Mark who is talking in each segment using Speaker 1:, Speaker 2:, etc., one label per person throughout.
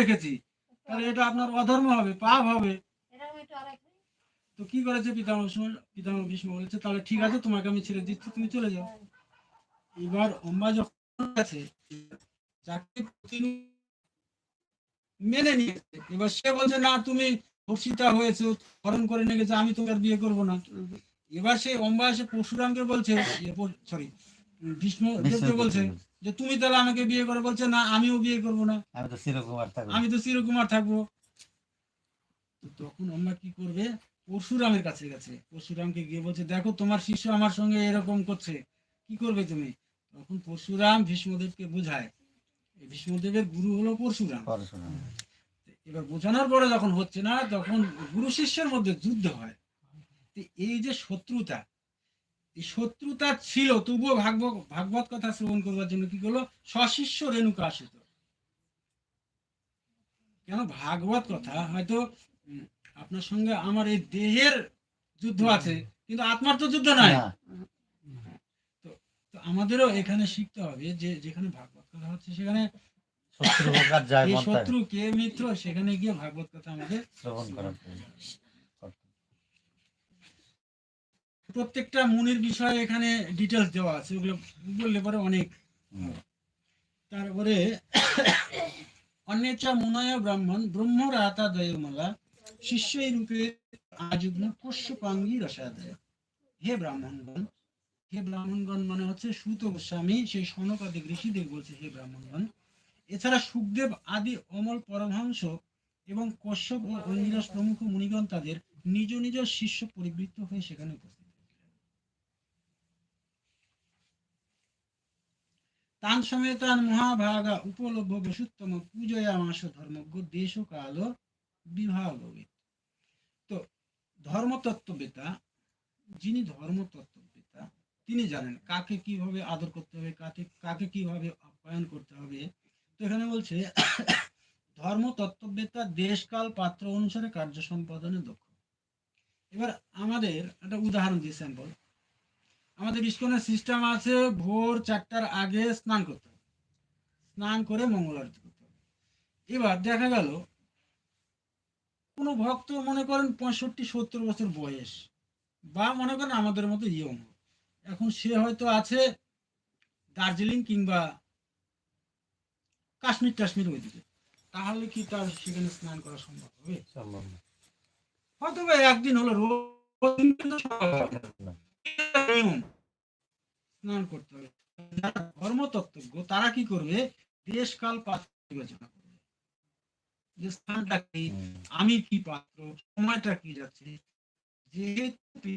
Speaker 1: রেখেছি। তাহলে এটা আপনার অধর্ম হবে, পাপ হবে। তো কি করেছে পিতামহ? পিতামহ ভীষ্ম বলেছে, তাহলে ঠিক আছে, তোমাকে আমি ছেড়ে দিচ্ছি, তুমি চলে যাও। এবার অম্বা যখন আছে যাকে মেনে নিয়েছে, এবার সে বলছে, না, তুমি ধর্ষিতা হয়েছে, হরণ করে নিয়ে গেছে, আমি তোমার বিয়ে করব না। এবার সে অম্বা এসে পরশুরামকে বলছে সরি বলছে। যে তুমি তাহলে আমাকে বিয়ে করে। বলছে না আমিও বিয়ে করব না।
Speaker 2: আমি তো চিরকুমার থাকব।
Speaker 1: আমি তো চিরকুমার থাকব। তখন অম্বা কি করবে? পরশুরামের কাছে গেছে। পরশুরামকে গিয়ে বলছে দেখো তোমার শিষ্য আমার সঙ্গে এরকম করছে। কি করবে তুমি? তখন পরশুরাম ভীষ্মদেবকে বোঝায়। ভীষ্মদেবের গুরু হলো পরশুরাম। এবার বোঝানোর পরে যখন হচ্ছে না তখন গুরু শিষ্যের মধ্যে যুদ্ধ হয়। এই যে শত্রুতা এই শত্রুতা ছিল তবুও ভাগবত ভাগবত কথা শ্রবণ করবার জন্য কি করল? সশিষ্য রেণুকা আসিত। কেন? ভাগবত কথা হয়তো আপনার সঙ্গে আমার এই দেহের যুদ্ধ আছে কিন্তু আত্মার তো যুদ্ধ নাই। তো আমাদেরও এখানে শিখতে হবে যে যেখানে ভাগবত কথা হচ্ছে সেখানে
Speaker 2: শত্রু
Speaker 1: কে মিত্র সেখানে গিয়ে ভাগবত কথা আমাদের
Speaker 2: শ্রবণ করার
Speaker 1: প্রত্যেকটা মুনির বিষয়ে এখানে ডিটেলস দেওয়া আছে ওগুলো বললে পরে অনেক তারপরে অন্যেচ্ছা মুনয় ব্রাহ্মণ ব্রহ্মরাতা দয়মালা শিষ্যই রূপে আযুগ্ন পোষ্যপাঙ্গি রসাদয়। হে ব্রাহ্মণগণ হে ব্রাহ্মণগণ মানে হচ্ছে সুত গোস্বামী সেই সনকাদিক ঋষিদের বলছে হে ব্রাহ্মণগণ। এছাড়া সুখদেব আদি অমল পরমহংস এবং কশ্যপ ও অঙ্গিরাস প্রমুখ মুনিগণ তাদের নিজ নিজ শিষ্য পরিবৃত্ত হয়ে সেখানে উপস্থিত। তান সমেতান মহাভাগা উপলভ্য বসুত্তম পূজয়া মাস ধর্মজ্ঞ দেশ কাল বিবাহ তো ধর্মতত্ত্ববেতা যিনি ধর্মতত্ত্ববেতা তিনি জানেন কাকে কীভাবে আদর করতে হবে, কাকে কাকে কীভাবে আপ্যায়ন করতে হবে। তো এখানে বলছে ধর্মতত্ত্ববেতা দেশকাল পাত্র অনুসারে কার্য সম্পাদনে দক্ষ। এবার আমাদের একটা উদাহরণ দিই স্যাম্পল আমাদের ইস্কনের সিস্টেম আছে ভোর চারটার আগে স্নান করতে হবে। স্নান করে মঙ্গল আরতি করতে হবে। এবার দেখা গেল কোনো ভক্ত মনে করেন পঁয়ষট্টি সত্তর বছর বয়স বা মনে করেন আমাদের মতো ইয়ং। এখন সে হয়তো আছে দার্জিলিং কিংবা কাশ্মীর টাশ্মীর ওইদিকে। তাহলে কি তার সেখানে স্নান করা সম্ভব হবে?
Speaker 2: সম্ভব না।
Speaker 1: হয়তো বা একদিন হলো রোজ স্নান করতে হবে। ধর্মতত্ত্বজ্ঞ, তারা কি করবে? পাত্র বিবেচনা করবে। যে স্থানটা কি, আমি কি পাত্র, সময়টা কি যাচ্ছে? যেহেতু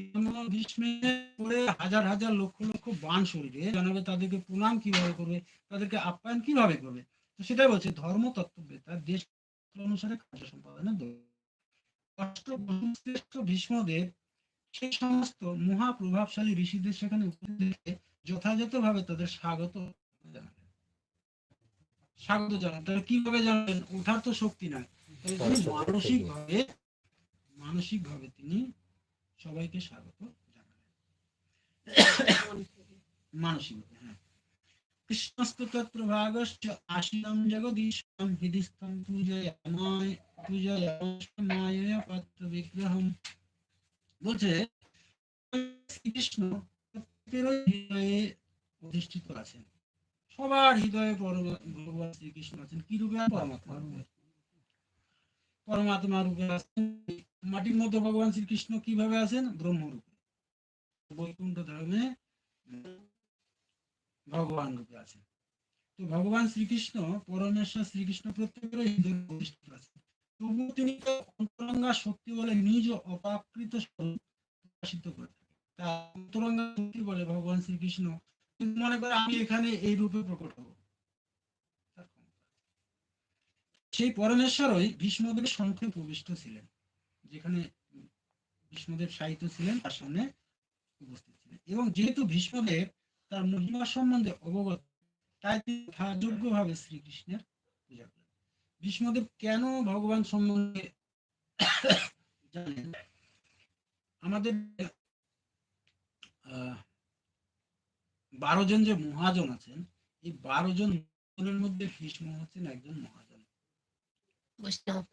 Speaker 1: হাজার হাজার লক্ষ লক্ষ বান শরীরে, জানাবে তাদেরকে প্রণাম কীভাবে করবে, তাদেরকে আপ্যায়ন কীভাবে করবে? তো সেটাই বলছে ধর্ম তত্ত্ববেতা দেশ অনুসারে কার্য সম্পাদনে দক্ষ। অষ্টবসু শ্রেষ্ঠ ভীষ্মদের সেই সমস্ত মহাপ্রভাবশালী ঋষিদের সেখানে উপস্থিত যথাযথভাবে তাদের স্বাগত জানাবেন স্বাগত জানাবেন তাহলে কীভাবে জানাবেন ওঠার তো শক্তি নাই। তিনি মানসিক ভাবে মানসিক ভাবে তিনি সবাইকে স্বাগত জানাবেন মানসিক হ্যাঁ। কৃষ্ণস্তত্রভাগশ্চ আশিলাম জগদীশম হৃদিস্থম পূজয়ামায় পূজয়ামায় পাত্র বিগ্রহম বলছে, শ্রীকৃষ্ণ অধিষ্ঠিত আছেন। সবার হৃদয়ে ভগবান শ্রীকৃষ্ণ আছেন। কি রূপে পরমাত্মা? পরমাত্মা রূপে আছেন। মাটির মধ্যে ভগবান শ্রীকৃষ্ণ কীভাবে আছেন? ব্রহ্মরূপে। বৈকুণ্ঠ ধর্মে ভগবান রূপে আছেন। তো ভগবান শ্রীকৃষ্ণ, পরমেশ্বর শ্রীকৃষ্ণ প্রত্যেকের হৃদয়ে অধিষ্ঠিত আছেন। তবুও তিনি অন্তরঙ্গা শক্তি বলে নিজ অপাকৃত প্রকাশিত করে তা অন্তরঙ্গা শক্তি বলে ভগবান শ্রীকৃষ্ণ। কিন্তু মনে করে আমি এখানে এই রূপে প্রকট হব। সেই পরমেশ্বরই ভীষ্মদেবের সংখ্যে প্রবিষ্ট ছিলেন, যেখানে ভীষ্মদেব সাহিত্য ছিলেন, তার সামনে উপস্থিত ছিলেন। এবং যেহেতু ভীষ্মদেব তার মহিমা সম্বন্ধে অবগত, তাই তিনি যথাযোগ্যভাবে শ্রীকৃষ্ণের পূজা করেন। ভীষ্মদেব কেন ভগবান সম্বন্ধে জানেন? আমাদের বারো জন যে মহাজন আছেন, এই বারো জন মধ্যে ভীষ্ম হচ্ছেন একজন মহাজন।
Speaker 3: বৈষ্ণব